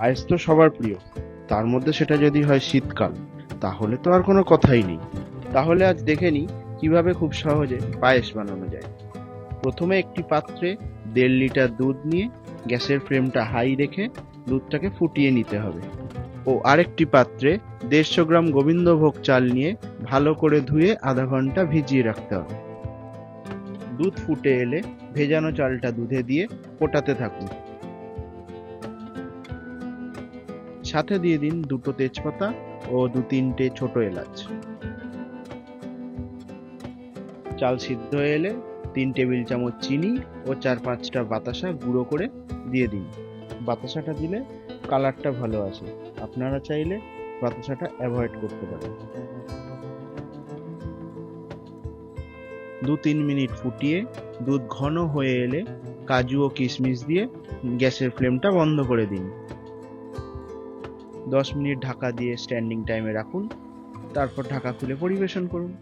পায়েস তো সবার প্রিয়। তার মধ্যে সেটা যদি হয় শীতকাল, তাহলে তো আর কোনো কথাই নেই। তাহলে আজ দেখে নিই কীভাবে খুব সহজে পায়েস বানানো যায়। প্রথমে একটি পাত্রে দেড় লিটার দুধ নিয়ে গ্যাসের ফ্লেমটা হাই রেখে দুধটাকে ফুটিয়ে নিতে হবে। ও আরেকটি পাত্রে দেড়শো গ্রাম গোবিন্দভোগ চাল নিয়ে ভালো করে ধুয়ে আধা ঘণ্টা ভিজিয়ে রাখতে হবে। দুধ ফুটে এলে ভেজানো চালটা দুধে দিয়ে ফোটাতে থাকুন। সাথে দিয়ে দিন দুটো তেজপাতা ও দু তিনটে ছোট এলাচ। চাল সিদ্ধ হয়ে এলে তিন টেবিল চামচ চিনি ও চার পাঁচটা বাতাসা গুঁড়ো করে দিয়ে দিন। বাতাসাটা দিলে কালারটা ভালো আসে। আপনারা চাইলে বাতাসাটা অ্যাভয়েড করতে পারেন। দু তিন মিনিট ফুটিয়ে দুধ ঘন হয়ে এলে কাজু ও কিশমিশ দিয়ে গ্যাসের ফ্লেমটা বন্ধ করে দিন। দশ মিনিট ঢাকা দিয়ে স্ট্যান্ডিং টাইমে রাখুন। তারপর ঢাকা খুলে পরিবেশন করুন।